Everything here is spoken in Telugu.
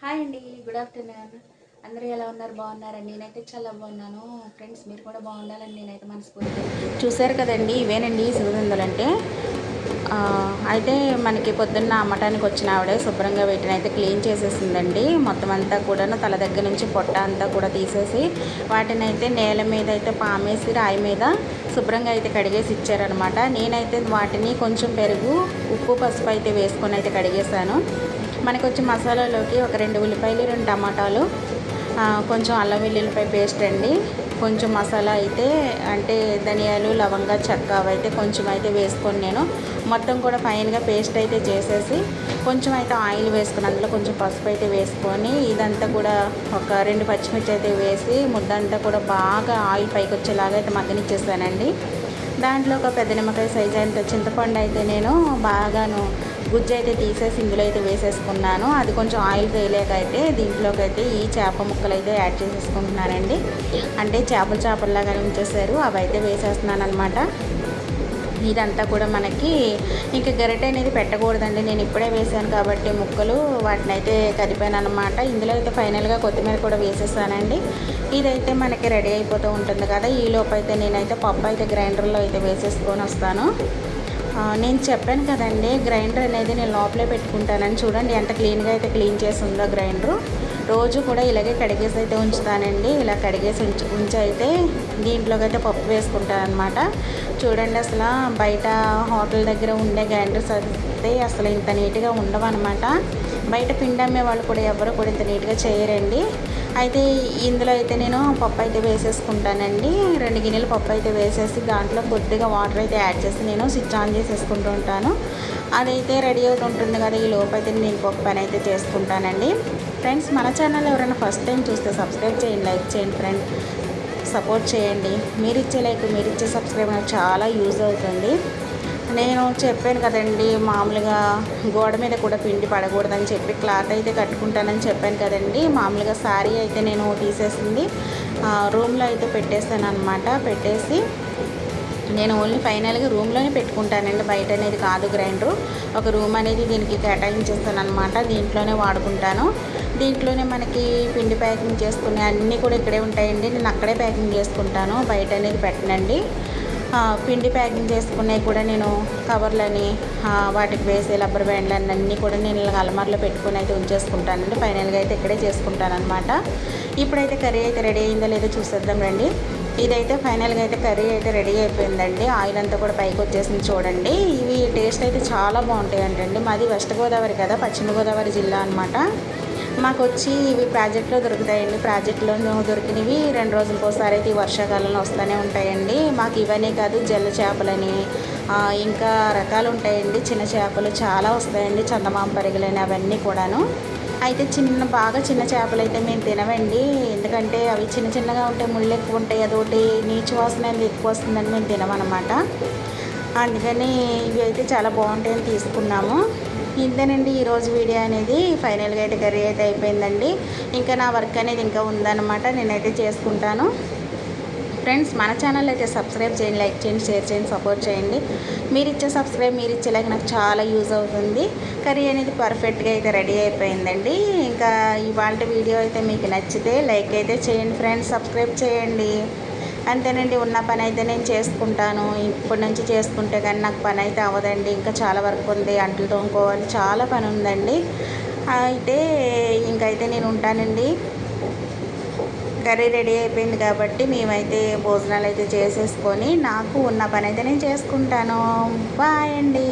హాయ్ అండి గుడ్ ఆఫ్టర్నూన్ అందరూ ఎలా ఉన్నారు? బాగున్నారండి నేనైతే చాలా బాగున్నాను. ఫ్రెండ్స్ మీరు కూడా బాగుండాలని నేనైతే మనస్ఫూర్తి చూసారు కదండి ఇవేనండి సిగుదందలు అంటే. అయితే మనకి పొద్దున్న అమ్మటానికి వచ్చిన ఆవిడ శుభ్రంగా వీటిని అయితే క్లీన్ చేసేసిందండి. మొత్తం అంతా కూడాను తల దగ్గర నుంచి పొట్ట అంతా కూడా తీసేసి వాటిని అయితే నేల మీద అయితే పామేసి రాయి మీద శుభ్రంగా అయితే కడిగేసి ఇచ్చారనమాట నేనైతే వాటిని కొంచెం పెరుగు ఉప్పు పసుపు అయితే వేసుకొని అయితే కడిగేశాను. మనకు వచ్చి మసాలాలోకి ఒక రెండు ఉల్లిపాయలు రెండు టమాటాలు కొంచెం అల్లం వెల్లుల్లిపాయ పేస్ట్ అండి. కొంచెం మసాలా అయితే అంటే ధనియాలు లవంగా చెక్క అవైతే కొంచెం అయితే వేసుకొని నేను మొత్తం కూడా ఫైన్గా పేస్ట్ అయితే చేసేసి కొంచెం అయితే ఆయిల్ వేసుకుని అందులో కొంచెం పసుపు అయితే వేసుకొని ఇదంతా కూడా ఒక రెండు పచ్చిమిర్చి అయితే వేసి ముద్దంతా కూడా బాగా ఆయిల్ పైకి వచ్చేలాగా అయితే మగ్గనిచ్చేసానండి. దాంట్లో ఒక పెద్ద నిమ్మకాయ సైజ్ అంత చింతపండు అయితే నేను బాగాను గుజ్జు అయితే తీసేసి ఇందులో అయితే వేసేసుకున్నాను. అది కొంచెం ఆయిల్ తేలేక అయితే దీంట్లోకి అయితే ఈ చేప ముక్కలు అయితే యాడ్ చేసేసుకుంటున్నానండి. అంటే చేపలు చేపల్లాగా ఉంచేసారు అవి అయితే వేసేస్తున్నాను అనమాట ఇదంతా కూడా మనకి ఇంకా గరిటె అనేది పెట్టకూడదండి. నేను ఇప్పుడే వేసాను కాబట్టి ముక్కలు వాటిని అయితే కదిపాను అనమాట ఇందులో అయితే ఫైనల్గా కొత్తిమీర కూడా వేసేసానండి. ఇదైతే మనకి రెడీ అయిపోతూ ఉంటుంది కదా. ఈ లోపు అయితే నేనైతే పప్పు అయితే గ్రైండర్లో అయితే వేసేసుకొని వస్తాను. నేను చెప్పాను కదండి గ్రైండర్ అనేది నేను లోపలే పెట్టుకుంటానని. చూడండి ఎంత క్లీన్గా అయితే క్లీన్ చేసి ఉందో గ్రైండరు. రోజు కూడా ఇలాగే కడిగేసి అయితే ఉంచుతానండి. ఇలా కడిగేసి ఉంచి ఉంచి అయితే దీంట్లోకి అయితే పప్పు వేసుకుంటాను అనమాట చూడండి అసలు బయట హోటల్ దగ్గర ఉండే గ్రైండర్స్ అయితే అసలు ఇంత నీట్గా ఉండవు అనమాట బయట పిండి అమ్మే వాళ్ళు కూడా ఎవరు కూడా ఇంత నీట్గా చేయరండి. అయితే ఇందులో అయితే నేను పప్పు అయితే వేసేసుకుంటానండి. రెండు గిన్నెలు పప్పు అయితే వేసేసి దాంట్లో కొద్దిగా వాటర్ అయితే యాడ్ చేసి నేను స్విచ్ ఆన్ చేసేసుకుంటూ ఉంటాను. అదైతే రెడీ అవుతుంటుంది కదా ఈ లోపు అయితే నేను పప్పు పని అయితే చేసుకుంటానండి. ఫ్రెండ్స్ మన ఛానల్ ఎవరైనా ఫస్ట్ టైం చూస్తే సబ్స్క్రైబ్ చేయండి లైక్ చేయండి ఫ్రెండ్. సపోర్ట్ చేయండి. మీరు ఇచ్చే లైక్ మీరు ఇచ్చే సబ్స్క్రైబ్ నాకు చాలా యూజ్ అవుతుంది. నేను చెప్పాను కదండి మామూలుగా గోడ మీద కూడా పిండి పడకూడదని చెప్పి క్లాత్ అయితే కట్టుకుంటానని చెప్పాను కదండి. మామూలుగా శారీ అయితే నేను తీసేసింది. రూమ్లో అయితే పెట్టేస్తాను అనమాట పెట్టేసి నేను ఓన్లీ ఫైనల్గా రూమ్లోనే పెట్టుకుంటానండి. బయట అనేది కాదు గ్రైండరు. ఒక రూమ్ అనేది దీనికి కేటాయించేస్తాను అనమాట దీంట్లోనే వాడుకుంటాను. దీంట్లోనే మనకి పిండి ప్యాకింగ్ చేసుకునే అన్నీ కూడా ఇక్కడే ఉంటాయండి. నేను అక్కడే ప్యాకింగ్ చేసుకుంటాను. బయట అనేది పెట్టనండి. పిండి ప్యాకింగ్ చేసుకునేవి కూడా నేను కవర్లని వాటికి వేసే రబ్బర్ బ్యాండ్లు అన్నీ కూడా నేను ఇలా అలమార్లో పెట్టుకుని అయితే ఉంచేసుకుంటానండి. ఫైనల్గా అయితే ఇక్కడే చేసుకుంటానమాట ఇప్పుడైతే కర్రీ అయితే రెడీ అయిందో లేదో చూసేద్దాం రండి. ఇదైతే ఫైనల్గా అయితే కర్రీ అయితే రెడీ అయిపోయిందండి. ఆయిల్ అంతా కూడా పైకి వచ్చేసింది చూడండి. ఇవి టేస్ట్ అయితే చాలా బాగుంటాయి అంటండి మాది వెస్ట్ గోదావరి కదా పశ్చిమ గోదావరి జిల్లా అనమాట మాకు వచ్చి ఇవి ప్రాజెక్ట్లో దొరుకుతాయండి. ప్రాజెక్ట్లో దొరికినవి రెండు రోజులకు ఒకసారి అయితే ఈ వర్షాకాలంలో వస్తూనే ఉంటాయండి. మాకు ఇవన్నీ కాదు జల్ల చేపలని ఇంకా రకాలు ఉంటాయండి. చిన్న చేపలు చాలా వస్తాయండి చందమామ పరిగలని అవన్నీ కూడాను. అయితే చిన్న బాగా చిన్న చేపలు అయితే మేము తినవండి ఎందుకంటే అవి చిన్న చిన్నగా ఉంటాయి ముళ్ళు ఎక్కువ ఉంటాయి. అదొకటి నీచు వాసన ఎక్కువ వస్తుందని మేము తినమన్నమాట. అందుకని ఇవి అయితే చాలా బాగుంటాయని తీసుకున్నాము. ఇంతేనండి ఈరోజు వీడియో అనేది ఫైనల్గా అయితే కర్రీ అయితే అయిపోయిందండి. ఇంకా నా వర్క్ అనేది ఇంకా ఉందన్నమాట నేనైతే చేసుకుంటాను. ఫ్రెండ్స్ మన ఛానల్ అయితే సబ్స్క్రైబ్ చేయండి లైక్ చేయండి షేర్ చేయండి సపోర్ట్ చేయండి. మీరు ఇచ్చే సబ్స్క్రైబ్ మీరు ఇచ్చే లైక్ నాకు చాలా యూజ్ అవుతుంది. కర్రీ అనేది పర్ఫెక్ట్గా అయితే రెడీ అయిపోయిందండి. ఇంకా ఇవాళ వీడియో అయితే మీకు నచ్చితే లైక్ అయితే చేయండి ఫ్రెండ్స్ సబ్స్క్రైబ్ చేయండి. అంతేనండి ఉన్న పని అయితే నేను చేసుకుంటాను. ఇప్పటి నుంచి చేసుకుంటే కానీ నాకు పని అయితే అవ్వదండి. ఇంకా చాలా వర్క్ ఉంది అంట్లు తోముకోవాలి చాలా పని ఉందండి అయితే ఇంకైతే నేను ఉంటానండి. కర్రీ రెడీ అయిపోయింది కాబట్టి మేమైతే భోజనాలు అయితే చేసేసుకొని నాకు ఉన్న పని అయితే నేను చేసుకుంటాను. బాయ్ అండి.